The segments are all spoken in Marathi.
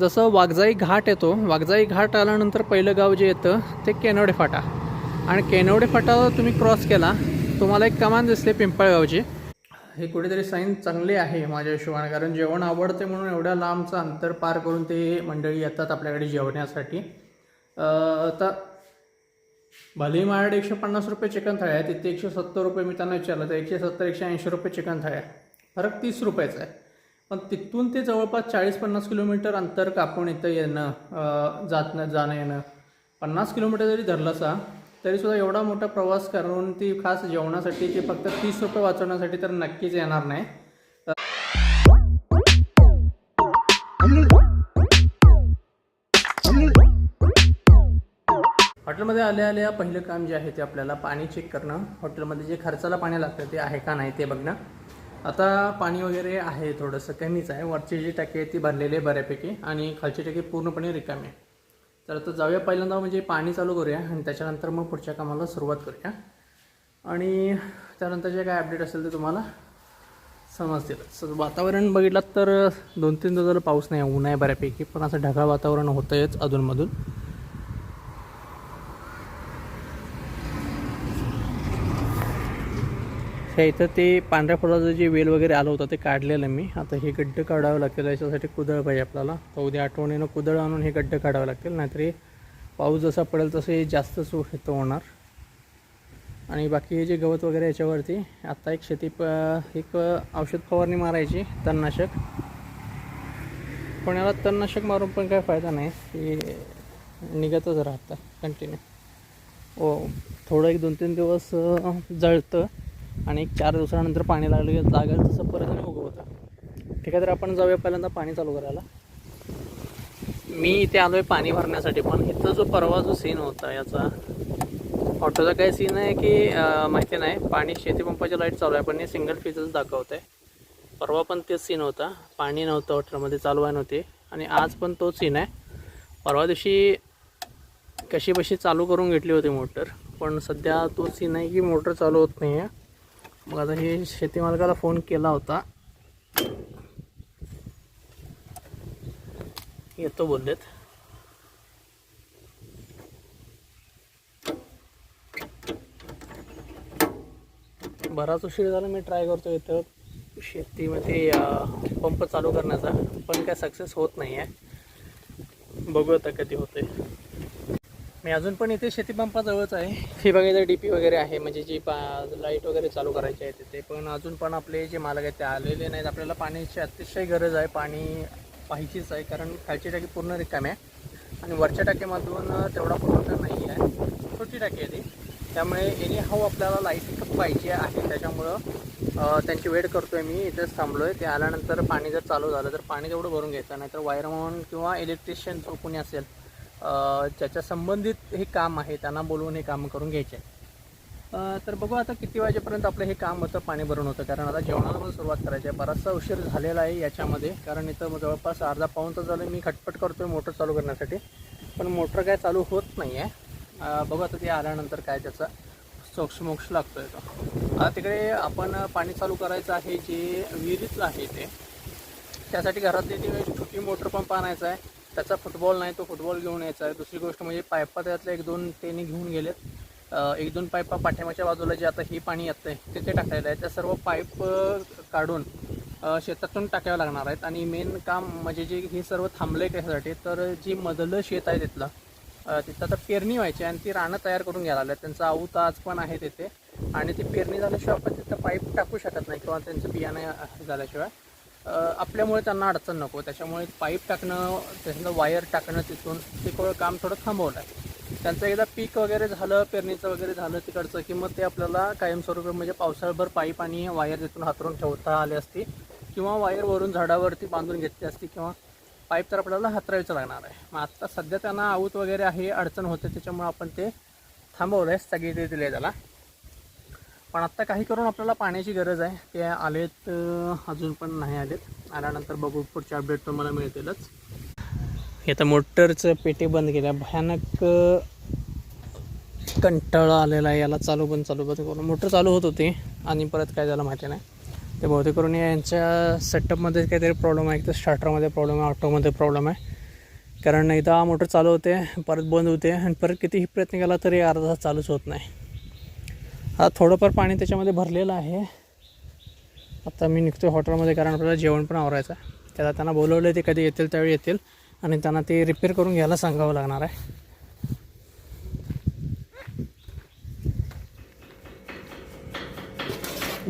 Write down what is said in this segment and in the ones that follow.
जसं वाघजाई घाट येतो वाघजाई घाट आल्यानंतर पहिलं गाव जे येतं ते केनवडे फाटा. आणि केनवडे फाटा तुम्ही क्रॉस केला तुम्हाला एक कमान दिसते पिंपळगावची हे कुठेतरी साईन चांगले आहे माझ्या हिशोबाने कारण जेवण आवडते म्हणून एवढ्या लांबचं अंतर पार करून ते मंडळी येतात आपल्याकडे जेवण्यासाठी. आता भलेही माझ्याकडे एकशे पन्नास रुपये चिकन थाळी आहे तिथे एकशे सत्तर रुपये मी त्यांना विचारलं तर एकशे सत्तर एकशे ऐंशी रुपये चिकन थाळी आहे फरक तीस रुपयाचा आहे. पण तिथून ते जवळपास चाळीस पन्नास किलोमीटर अंतर कापून इथं येणं जात जाणं येणं. पन्नास किलोमीटर जरी धरलं असा तरीसुद्धा एवढा मोठा प्रवास करून ती खास जेवणासाठी ती फक्त तीस रुपये वाचवण्यासाठी तर नक्कीच येणार नाही. हॉटेलमध्ये आल्या आल्या पहिलं काम जे आहे ते आपल्याला पाणी चेक करणं. हॉटेलमध्ये जे खर्चाला पाणी लागतं ते आहे का नाही ते बघणं. आता पाणी वगैरे आहे थोडंसं कमीच आहे. वरची जी टाकी आहे ती भरलेली आहे बऱ्यापैकी आणि खालची टाकी पूर्णपणे रिकामी आहे. तर आता जाऊया पहिल्यांदा म्हणजे पाणी चालू करूया आणि त्याच्यानंतर मग पुढच्या कामाला सुरुवात करूया. आणि त्यानंतर जे काय अपडेट असेल ते तुम्हाला समजतील. सर वातावरण बघितलं तर दोन तीन दिवस झालं पाऊस नाही ऊन आहे बऱ्यापैकी पण असं ढगाळ वातावरण होतंयच अधूनमधून. हे इथं ते पांढऱ्या फुलाचं जे वेल वगैरे आलं होतं ते काढलेलं मी. आता हे गड्डे काढावं लागतील याच्यासाठी कुदळ पाहिजे आपल्याला. तर उद्या आठवणीनं कुदळ आणून हे गड्डे काढावं लागतील नाहीतर हे पाऊस जसा पडेल तसं हे जास्त सु होणार. आणि बाकी हे जे गवत वगैरे याच्यावरती आत्ता एक शेती प एक औषध फवारणी मारायची तणनाशक. पण याला तणनाशक मारून पण काय फायदा नाही हे निघतच राहतं कंटिन्यू ओ हो, थोडं एक दोन तीन दिवस जळतं. आणि एक चार दिवसानंतर पाणी लागलं की लागेल तसं परत आणि उगवतं ठीक आहे तर आपण जाऊया पहिल्यांदा पाणी चालू करायला. मी इथे आलो आहे पाणी भरण्यासाठी पण इथं जो परवा जो सीन होता याचा ऑटोचा काय सीन आहे की माहिती नाही. पाणी शेतीपंपाची लाइट चालू आहे पण हे सिंगल फेजच दाखवत आहे परवा पण तेच सीन होता. पाणी नव्हतं हॉटेलमध्ये चालू आहे नव्हते. आणि आज पण तोच सीन आहे. परवा दिवशी कशी बशी चालू करून घेतली होती मोटर पण सध्या तो सीन आहे की मोटर चालू होत नाही आहे मग आता हे शेती मालकाला फोन केला होता. येतो बोललेत. बराच उशीर झाला मी ट्राय करतो इथं. शेतीमध्ये पंप चालू करण्याचा. पण काय सक्सेस होत नाही आहे बघू आता कधी होते मी अजून पण इथे शेतीपंपाजवळच आहे. हे बघायचं डी पी वगैरे आहे. म्हणजे जी पा लाइट वगैरे चालू करायची आहे तिथे. पण अजून पण आपले जे मालक आहेत ते आलेले नाहीत. आपल्याला पाण्याची अतिशय गरज आहे. पाणी पाहिजेच आहे. कारण खालची टाकी पूर्ण रिकामी आहे. आणि वरच्या टाकीमधून तेवढा पुरवठा नाही आहे. छोटी टाकी आहे ती. त्यामुळे एनी हाऊ आपल्याला लाइट पाहिजे आहे. त्याच्यामुळं त्यांची वेट करतो आहे मी. इथेच थांबलो आहे ते आल्यानंतर पाणी जर चालू झालं तर पाणी तेवढं भरून घ्यायचं. नाहीतर वायरमन किंवा इलेक्ट्रिशियन जो कोणी असेल ज्याच्या संबंधित हे काम आहे त्यांना बोलवून हे काम करून घ्यायचे आहे. तर बघू आता किती वाजेपर्यंत आपलं हे काम होतं पाणी भरून होतं. कारण आता जेवणाला पण सुरुवात करायची आहे. बराचसा उशीर झालेला आहे याच्यामध्ये. कारण इथं जवळपास अर्धा पाऊन तर झालं मी खटपट करतो आहे मोटर चालू करण्यासाठी. पण मोटर काय चालू होत नाही आहे बघू आता ते आल्यानंतर काय त्याचा सोक्षमोक्ष लागतो आहे तो. आता तिकडे आपण पाणी चालू करायचं आहे जे विहिरीतलं आहे ते. त्यासाठी घरातली ती छोटी मोटर पंप आणायचा आहे. त्याचा फुटबॉल नाही तो फुटबॉल घेऊन यायचा आहे. दुसरी गोष्ट म्हणजे पायपा त्यातल्या एक दोन त्यांनी घेऊन गेलेत. एक दोन पायपा पाठ्यामाच्या बाजूला जे आता हे पाणी येतं आहे तिथे टाकायला आहे त्या सर्व पाईप काढून शेतातून टाकाव्या लागणार आहेत. आणि मेन काम म्हणजे जे हे सर्व थांबलं आहे कशासाठी तर जी मधलं शेत आहे तिथलं तिथं आता पेरणी व्हायची आणि ती रानं तयार करून घ्यायला लागल्यात. त्यांचा आऊत आज पण आहे तिथे आणि ती पेरणी झाल्याशिवाय आपण तिथं पाईप टाकू शकत नाही किंवा त्यांचं बियाणं झाल्याशिवाय. आपल्यामुळे त्यांना अडचण नको. त्याच्यामुळे पाईप टाकणं त्याच्यानंतर वायर टाकणं तिथून ते काम थोडं थांबवलं आहे. त्यांचं एकदा पीक वगैरे झालं पेरणीचं वगैरे झालं तिकडचं की मग ते आपल्याला कायमस्वरूपी म्हणजे पावसाळभर पाईप आणि वायर तिथून हातरून ठेवता आले असती किंवा वायरवरून झाडावरती बांधून घेतली असती किंवा पाईप तर आपल्याला हातरायचं लागणार आहे. मग आत्ता सध्या त्यांना आऊत वगैरे आहे अडचण होते त्याच्यामुळे आपण ते थांबवलं आहे स्थगिती दिली त्याला. पण आत्ता काही करून आपल्याला पाण्याची गरज आहे. ते आलेत अजून पण नाही आलेत. आल्यानंतर बघू पुढचे अपडेट तुम्हाला मिळतीलच. आता मोटरचं पेटी बंद केल्या. भयानक कंटाळा आलेला आहे. याला चालू बंद चालू बंद करून. मोटर चालू होत होती आणि परत काय झालं माहिती नाही. ते बहुतेक करून यांच्या सेटअपमध्ये काहीतरी प्रॉब्लेम आहे. तर स्टार्टरमध्ये प्रॉब्लेम आहे ऑटोमध्ये प्रॉब्लेम आहे. कारण एकदा मोटर चालू होते परत बंद होते आणि परत कितीही प्रयत्न केला तरी अर्धा चालूच होत नाही. आता थोडंफार पाणी त्याच्यामध्ये भरलेलं आहे. आता मी निघतो हॉटेलमध्ये कारण आपल्याला जेवण पण आवरायचं आहे. त्याला त्यांना बोलवलं ते कधी येतील त्यावेळी येतील. आणि त्यांना ते रिपेअर करून घ्यायला सांगावं लागणार आहे.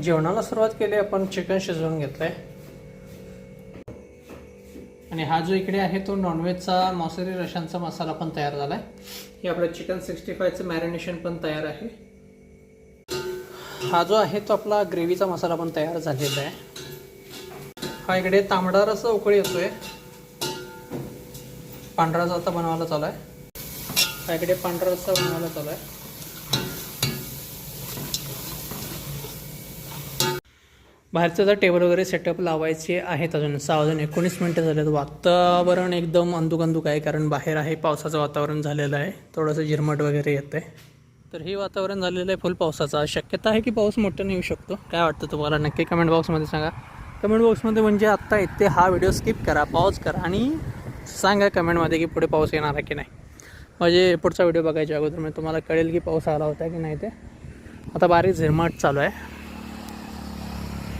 जेवणाला सुरुवात केली आपण चिकन शिजवून घेतलं आहे आणि हा जो इकडे आहे तो नॉनव्हेजचा मांसाहारी रशांचा मसाला पण तयार झाला आहे हे आपलं चिकन सिक्स्टी फायचं मॅरिनेशन पण तयार आहे. हा जो आहे तो आपला ग्रेव्हीचा मसाला पण तयार झालेला आहे. हा इकडे तांबडा रसा उकळी येतोय. पांढरा रस्सा बनवायला चालू आहे. हा इकडे पांढरा रस्सा बनवायला चालू आहे. बाहेरचं जर टेबल वगैरे सेटअप लावायचे आहेत अजून सहा वाजून एकोणीस मिनटं झालेत वातावरण एकदम अंदुक अंदुक आहे कारण बाहेर आहे पावसाचं वातावरण झालेलं आहे. थोडंसं झिरमट वगैरे येतं आहे तर हे वातावरण झालेलं आहे फुल पावसाचा. शक्यता आहे की पाऊस मोठ्याने येऊ शकतो? काय वाटतं तुम्हाला? नक्की कमेंट बॉक्समध्ये सांगा. कमेंट बॉक्समध्ये म्हणजे आत्ता येते हा व्हिडिओ स्किप करा पॉज करा आणि सांगा कमेंटमध्ये की पुढे पाऊस येणार आहे की नाही. म्हणजे पुढचा व्हिडिओ बघायच्या अगोदर म्हणजे तुम्हाला कळेल की पाऊस आला होता की नाही ते. आता बारीक झिरमाट चालू आहे.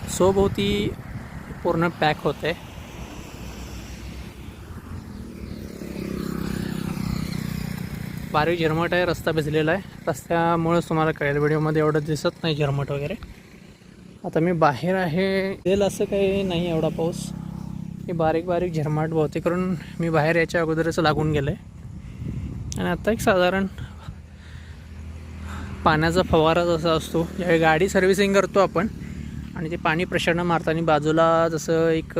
सोभोवती पूर्ण पॅक होते. बारीक झिरमट आहे रस्ता भिजलेला आहे. रस्त्यामुळेच तुम्हाला कळेल व्हिडिओमध्ये एवढं दिसत नाही झिरमट वगैरे. आता मी बाहेर आहे. येईल असं काही नाही एवढा पाऊस. हे बारीक बारीक झिरमाट बहुतेक करून मी बाहेर याच्या अगोदरच लागून गेलं आहे आणि आता एक साधारण पाण्याचा फवारा जसा असतो ज्यावेळी गाडी सर्व्हिसिंग करतो आपण आणि ते पाणी प्रेशरनं मारताना बाजूला जसं एक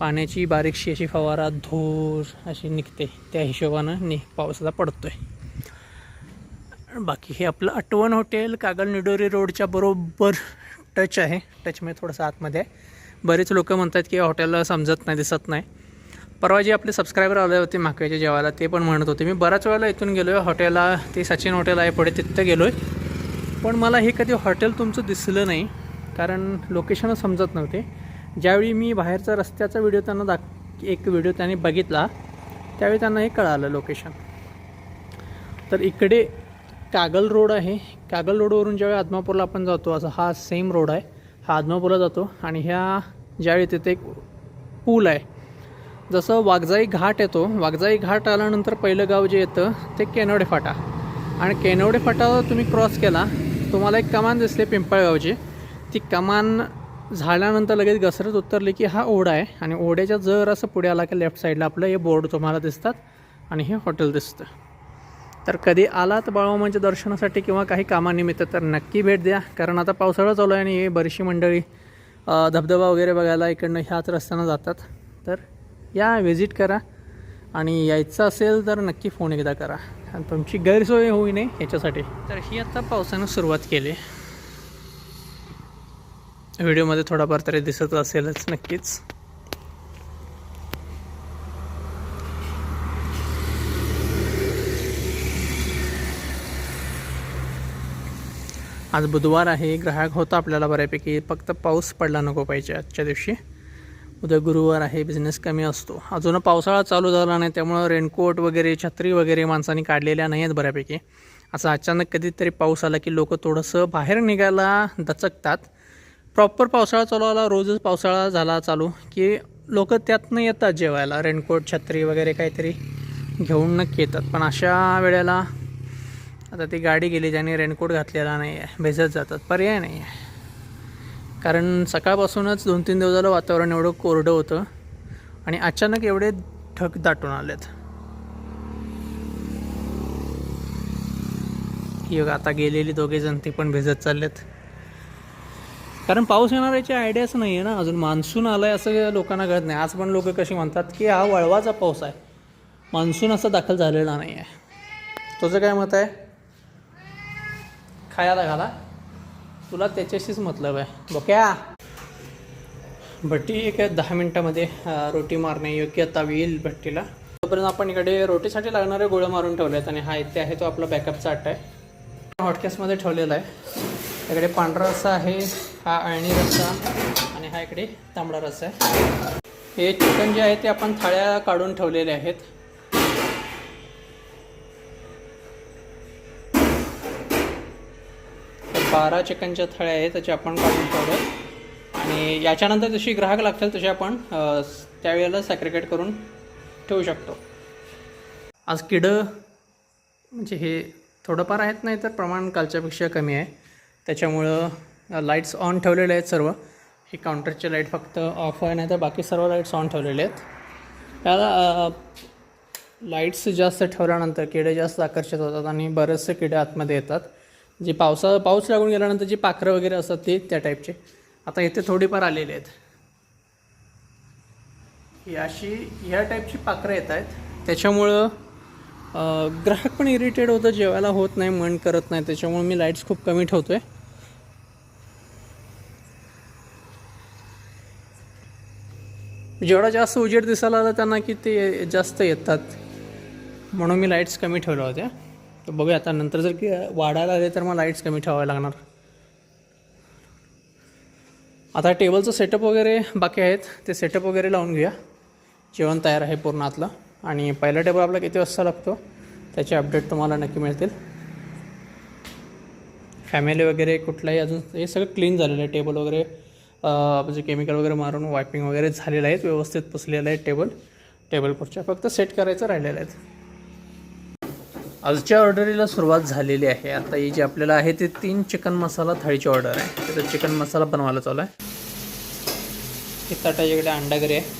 पाण्याची बारीकशी अशी फवारा धूर अशी निघते. त्या हिशोबानं नि पावसाचा पडतो आहे बाकी हे आपलं आठवण हॉटेल कागल निडोरी रोडच्या बरोबर टच आहे. टचमध्ये थोडंसं आतमध्ये आहे. बरेच लोक म्हणतात की हॉटेलला समजत नाही दिसत नाही. परवा जे आपले सबस्क्रायबर आले होते माकव्याच्या जेवायला ते पण म्हणत होते मी बऱ्याच वेळेला इथून गेलो आहे हॉटेलला ते सचिन हॉटेल आहे पुढे तिथं गेलो आहे पण मला हे कधी हॉटेल तुमचं दिसलं नाही कारण लोकेशनच समजत नव्हते. ज्यावेळी मी बाहेरचा रस्त्याचा व्हिडिओ त्यांना दाख एक व्हिडिओ त्यांनी बघितला त्यावेळी त्यांना हे कळालं लोकेशन तर इकडे कागल रोड आहे. कागल रोडवरून ज्यावेळी आदमापूरला आपण जातो असं हा सेम रोड आहे. हा आदमापूरला जातो आणि ह्या ज्यावेळी तिथे एक पूल आहे. जसं वाघजाई घाट येतो वाघजाई घाट आल्यानंतर पहिलं गाव जे येतं ते केनवडे फाटा. आणि केनवडे फाटा तुम्ही क्रॉस केला तुम्हाला एक कमान दिसते पिंपळगावची. ती कमान झाल्यानंतर लगेच घसरत उतरली की हा ओढा आहे आणि ओढ्याच्या जर असं पुढे आला की लेफ्ट साईडला आपलं हे बोर्ड तुम्हाला दिसतात आणि हे हॉटेल दिसतं. तर कधी आलात बाळमामाच्या दर्शनासाठी किंवा काही कामानिमित्त तर नक्की भेट द्या कारण आता पावसाळा चालू आहे आणि हे बरीचशी मंडळी धबधबा वगैरे बघायला इकडनं ह्याच रस्त्यानं जातात. तर या व्हिजिट करा आणि यायचं असेल तर नक्की फोन एकदा करा. आणि तुमची गैरसोय होऊ नये याच्यासाठी. तर ही आता पावसानं सुरुवात केली. व्हिडिओमध्ये थोडाफार तरी दिसत असेलच नक्कीच. आज बुधवार आहे. ग्राहक होता आपल्याला बऱ्यापैकी. फक्त पाऊस पडला नको पाहिजे आजच्या दिवशी. उद्या गुरुवार आहे. बिझनेस कमी असतो. अजून पावसाळा चालू झाला नाही. त्यामुळं रेनकोट वगैरे छत्री वगैरे माणसांनी काढलेल्या नाही आहेत बऱ्यापैकी. असं अचानक कधीतरी पाऊस आला की लोक थोडंसं बाहेर निघायला दचकतात. प्रॉपर पावसाळा चालू आला रोजच पावसाळा झाला चालू की लोक त्यातनं येतात जेवायला रेनकोट छत्री वगैरे काहीतरी घेऊन नक्की येतात. पण अशा वेळेला आता ती गाडी गेली ज्याने रेनकोट घातलेला नाही आहे भिजत जातात पर्याय नाही आहे कारण सकाळपासूनच दोन तीन दिवस झालं वातावरण एवढं कोरडं होतं आणि अचानक एवढे ढग दाटून आलेत. ही बघा आता गेलेली दोघे जण ती पण भिजत चाललेत. कारण पाऊस येणार याची आयडियाच नाही आहे ना. अजून मान्सून आलं आहे असं लोकांना कळत नाही. आज पण लोक कशी म्हणतात की हा वळवाचा पाऊस आहे. मान्सून असा दाखल झालेला नाही आहे तुझं काय मत आहे? खायला घाला. तुला त्याच्याशीच मतलब आहे. बोक्या. भट्टी एक दहा मिनटामध्ये रोटी मारणे योग्य आता येईल भट्टीला. तोपर्यंत आपण इकडे रोटीसाठी लागणारे गोळ्या मारून ठेवले आहेत आणि हा इथे आहे तो आपला बॅकअपचा आटा आहे. हॉटकेसमध्ये ठेवलेला आहे. इकडे पांढरा असा आहे. हा अळणी रस्सा आणि हा इकडे तांबडा रस्सा आहे. हे चिकन जे आहे ते आपण थाळ्या काढून ठेवलेले आहेत. बारा चिकनच्या थाळ्या आहेत त्याच्या आपण काढून ठेवल्या आणि याच्यानंतर जशी ग्राहक लागतील तसे आपण त्यावेळेला सॅक्रिकेट करून ठेवू शकतो. आज किडं म्हणजे हे थोडंफार आहेत नाही तर प्रमाण कालच्यापेक्षा कमी आहे. त्याच्यामुळं लाईट्स ऑन ठेवलेले आहेत सर्व. हे काउंटरचे लाइट फक्त ऑफ आहे नाही तर बाकी सर्व लाईट्स ऑन ठेवलेले आहेत. त्याला लाईट्स जास्त ठेवल्यानंतर किडे जास्त आकर्षित होतात आणि बरेचसे किडे आतमध्ये येतात. जे पावसा पाऊस लागून गेल्यानंतर जी पाखरं वगैरे असतात ते त्या टाईपचे आता इथे थोडीफार आलेले आहेत. अशी ह्या टाईपची पाखरं येत आहेत. त्याच्यामुळं ग्राहक पण इरिटेट होतं जेवायला होत नाही मन करत नाही. त्याच्यामुळे मी लाईट्स खूप कमी ठेवतो आहे जेवढा जास्त उजेड दिसायला आला त्यांना की ते जास्त येतात. म्हणून मी लाईट्स कमी ठेवल्या होत्या. तर बघूया आता नंतर जर की वाढायला आले तर मग लाईट्स कमी ठेवावे लागणार. आता टेबलचं सेटअप वगैरे बाकी आहेत. ते सेटअप वगैरे लावून घेऊया. जेवण तयार आहे पूर्ण आतलं. आणि पहिला टेबल आपला किती वाजता लागतो? त्याचे अपडेट तुम्हाला नक्की मिळतील. फॅमिली वगैरे कुठलाही अजून हे सगळं क्लीन झालेलं आहे. टेबल वगैरे म्हणजे केमिकल वगैरे मारून वायपिंग वगैरे झालेलं आहेत व्यवस्थित पुसलेलं आहे टेबल टेबल खुर्च्या फक्त सेट करायचं राहिलेलं आहेत आजच्या ऑर्डरीला सुरुवात झालेली आहे. आता ही जी आपल्याला आहे ते तीन चिकन मसाला थाळीची ऑर्डर आहे. त्याचा चिकन मसाला बनवायला चालू आहे. हे ताटाच्याकडे अंडागरी आहे.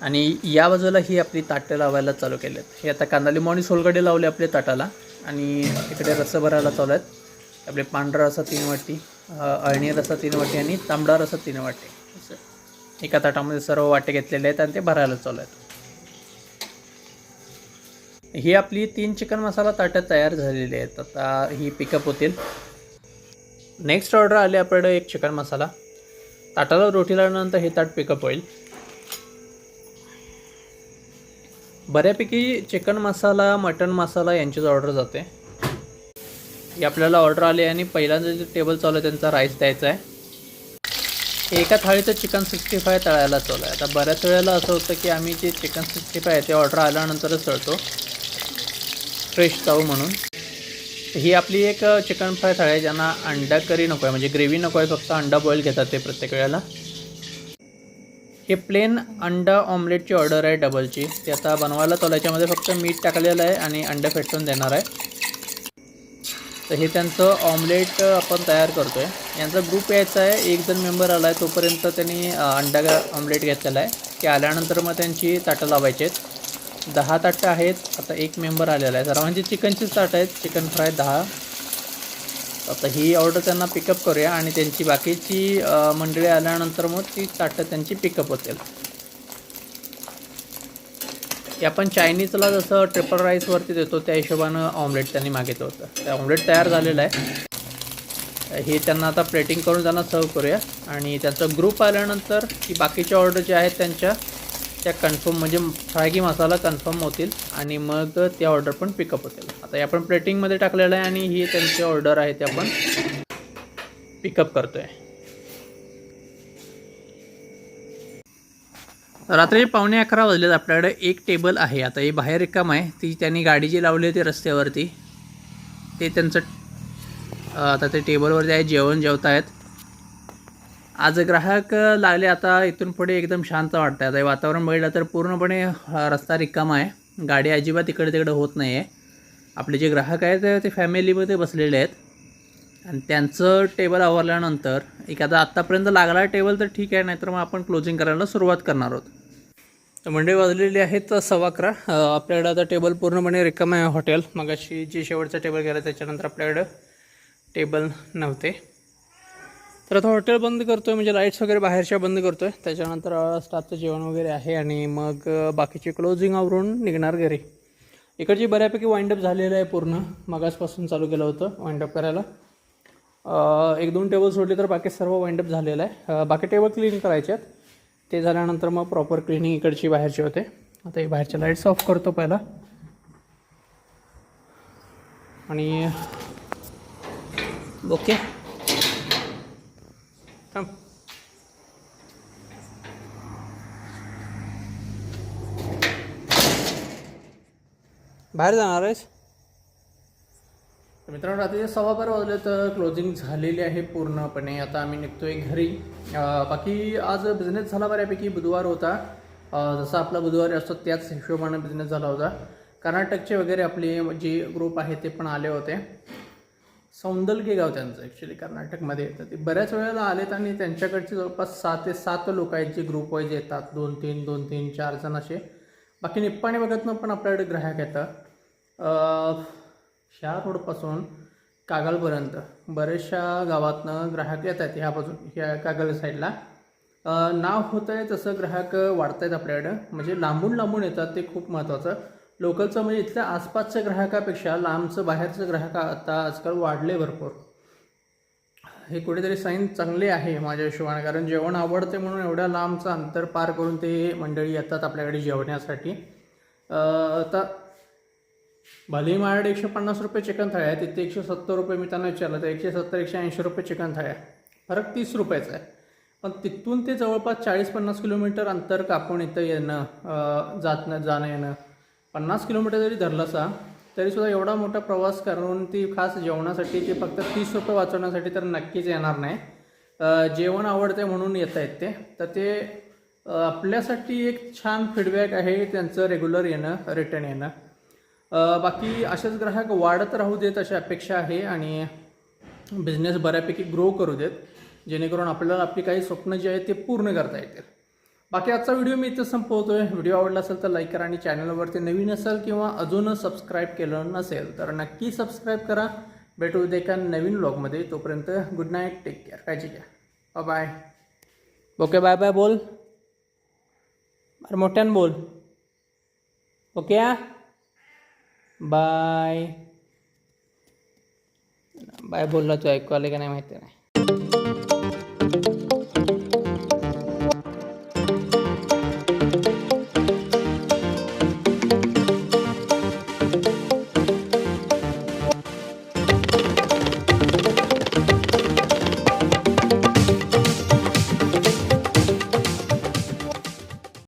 आणि या बाजूला ही आपली ताटं लावायला चालू केली आहेत हे आता कांदाली लिंबू आणि सोलगडे लावले आपल्या ताटाला. आणि इकडे रस्सा भरायला चालू आहेत. आपले पांढरा रसा तीन वाटी अळणी रसा तीन वाटी आणि तांबडा रसा तीन वाटी. असं. एका ताटामध्ये सर्व वाटे घेतलेले आहेत आणि ते भरायला चालू आहेत. ही आपली तीन चिकन मसाला ताटं तयार झालेली आहेत. आता ही पिकअप होतील. नेक्स्ट ऑर्डर आली आपल्याकडे एक चिकन मसाला. ताटाला रोटी लावल्यानंतर हे ताट पिकअप होईल. बऱ्यापैकी चिकन मसाला मटन मसाला यांचीच ऑर्डर जाते. ही आपल्याला ऑर्डर आली आणि पहिल्यांदा जे टेबल चालू आहे त्यांचा राईस द्यायचा आहे. एका थाळीचं चिकन सिक्स्टी फाय तळायला चालू आहे. आता बऱ्याच वेळेला असं होतं की आम्ही जे चिकन सिक्स्टी फाय आहे ते ऑर्डर आल्यानंतरच तळतो. फ्रेश चाऊ म्हणून. ही आपली एक चिकन फ्राय थाळी आहे ज्यांना अंडा करी नको आहे. म्हणजे ग्रेव्ही नको आहे फक्त अंडा बॉईल घेतात ते प्रत्येक वेळेला. हे प्लेन अंडा ऑमलेटची ऑर्डर आहे डबलची ती आता बनवायला चालू आहे. याच्यामध्ये फक्त मीठ टाकलेलं आहे आणि अंडा फेटून देणार आहे. तर हे त्यांचं ऑमलेट आपण तयार करतो आहे यांचा ग्रुप यायचा आहे. एक जण मेंबर आला आहे तोपर्यंत त्यांनी अंडा ऑमलेट घेतलेला आहे. की आल्यानंतर मग त्यांची ताटं लावायची आहेत. दहा ताटं आहेत. आता एक मेंबर आलेला आहे. सर्वांची म्हणजे चिकनचीच ताटं आहेत. चिकन फ्राय दहा. आता ही ऑर्डर त्यांना पिकअप करूया आणि त्यांची बाकीची मंडळी आल्यानंतर मग ती ताटं त्यांची पिकअप होतील. हे आपण चायनीजला जसं ट्रिपल राईसवरती देतो त्या हिशोबानं ऑमलेट त्यांनी मागितलं होतं. ते ऑमलेट तयार झालेलं आहे. हे त्यांना आता प्लेटिंग करून त्यांना सर्व करूया. आणि त्यांचा ग्रुप आल्यानंतर की बाकीच्या ऑर्डर ज्या आहेत त्यांच्या त्या कन्फर्म म्हणजे फ्राय मसाला कन्फर्म होतील. आणि मग त्या ऑर्डर पण पिकअप होतील. आता हे आपण प्लेटिंगमध्ये टाकलेलं आहे आणि ही त्यांची ऑर्डर आहे ते आपण पिकअप करतो आहे रात्री पावणे अकरा वाजलेत. आपल्याकडे एक टेबल आहे. आता हे बाहेर रिकाम आहे. ती त्यांनी गाडी जी लावली होती रस्त्यावरती ते त्यांचं आता ते टेबलवरती आहे. जेवण जेवत आहेत आज ग्राहक लागले. आता इथून पुढे एकदम शांत वाटतं आता हे वातावरण बघितलं तर पूर्णपणे रस्ता रिकामा आहे. गाडी अजिबात इकडे तिकडे होत नाही आहे आपले जे ग्राहक आहेत ते फॅमिलीमध्ये बसलेले आहेत. आणि त्यांचं टेबल आवरल्यानंतर एखादा आत्तापर्यंत लागला टेबल तर ठीक आहे नाहीतर मग आपण क्लोजिंग करायला सुरुवात करणार आहोत. तर मंडळी वाजलेली आहेत सव्वा अकरा. आपल्याकडं आपल्याकडे आता टेबल पूर्णपणे रिकाम आहे हॉटेल मगाशी जी शेवटचा टेबल गेला त्याच्यानंतर आपल्याकडं टेबल नव्हते. तर आता हॉटेल बंद करतो आहे म्हणजे लाईट्स वगैरे बाहेरच्या बंद करतो आहे त्याच्यानंतर स्टाफचं जेवण वगैरे आहे आणि मग बाकीचे बाकीची क्लोजिंग आवरून निघणार घरी. इकडची बऱ्यापैकी वाइंडअप झालेलं आहे पूर्ण. मगासपासून चालू केलं होतं वाइंडअप करायला. एक दोन टेबल सोडले तर बाकी सर्व वाइंडअप झालेलं आहे. बाकी टेबल क्लीन करायचे आहेत. ते झाल्यानंतर मग प्रॉपर क्लिनिंग इकडची बाहेरची होते. आता हे बाहेरच्या लाईट्स ऑफ करतो पहिला. आणि ओके. थांब. बाहेर जाणार आहेस? मित्रांनो रात्री सव्वा बारा वाजले तर क्लोजिंग झालेली आहे पूर्णपणे. आता आम्ही निघतोय घरी. बाकी आज बिझनेस झाला बऱ्यापैकी. बुधवार होता. जसा आपला बुधवारी असतो त्याच हिशोबाने बिझनेस झाला होता. कर्नाटकचे वगैरे आपले जे ग्रुप आहे ते पण आले होते. सौंदलगे गाव त्यांचं ॲक्च्युली कर्नाटकमध्ये. तर ते बऱ्याच वेळेला आलेत आणि त्यांच्याकडचे जवळपास सहा ते सात लोक आहेत जे ग्रुप वाईज येतात. दोन तीन दोन तीन चार जण असे. बाकी निप्पाणी बघतनं पण आपल्याकडे ग्राहक येतात. ह्या रोडपासून कागलपर्यंत बऱ्याचशा गावातनं ग्राहक येत आहेत ह्या बाजून ह्या कागल साईडला. नाव होतं आहे तसं ग्राहक वाढत आहेत आपल्याकडं. म्हणजे लांबून लांबून येतात ते खूप महत्त्वाचं लोकलचं म्हणजे इथल्या आसपासच्या ग्राहकापेक्षा लांबचं बाहेरचं ग्राहक आता आजकाल वाढले भरपूर. हे कुठेतरी साईन चांगले आहे माझ्या हिशोबाने कारण जेवण आवडते म्हणून एवढ्या लांबचं अंतर पार करून ते मंडळी येतात आपल्याकडे जेवण्यासाठी. आता भलेही माझ्याकडे एकशे पन्नास रुपये चिकन थाळ्या आहे तिथे एकशे सत्तर रुपये मी त्यांना विचारलं तर एकशे सत्तर एकशे ऐंशी रुपये चिकन थाळ्या फरक तीस रुपयाचा आहे. पण तिथून ते जवळपास चाळीस पन्नास किलोमीटर अंतर कापून इथं येणं जात जाणं येणं. पन्नास किलोमीटर जरी धरलं असा तरीसुद्धा एवढा मोठा प्रवास करून ती खास जेवणासाठी ते फक्त तीस रुपये वाचवण्यासाठी तर नक्कीच येणार नाही. जेवण आवडते म्हणून येत आहेत ते. तर ते आपल्यासाठी एक छान फीडबॅक आहे त्यांचं रेग्युलर येणं रिटर्न येणं. बाकी असेच ग्राहक वाढत राहू देत अशी अपेक्षा आहे आणि बिझनेस बऱ्यापैकी ग्रो करू देत जेणेकरून आपल्याला आपली काही स्वप्न जी आहेत ते पूर्ण करता येतील. बाकी आजचा व्हिडिओ मी इथं संपवतोय. व्हिडिओ आवडला असेल तर लाईक करा आणि चॅनलवरती नवीन असेल किंवा अजून सबस्क्राईब केलं नसेल तर नक्की सबस्क्राईब करा. भेटू उद्या एका नवीन ब्लॉगमध्ये तोपर्यंत गुड नाईट टेक केअर काळजी घ्या. बाय ओके बाय बाय बोल. अरे मोठ्यानं बोल. Okay bye. बाय बोलला तू ऐकू आले का नाही माहिती नाही.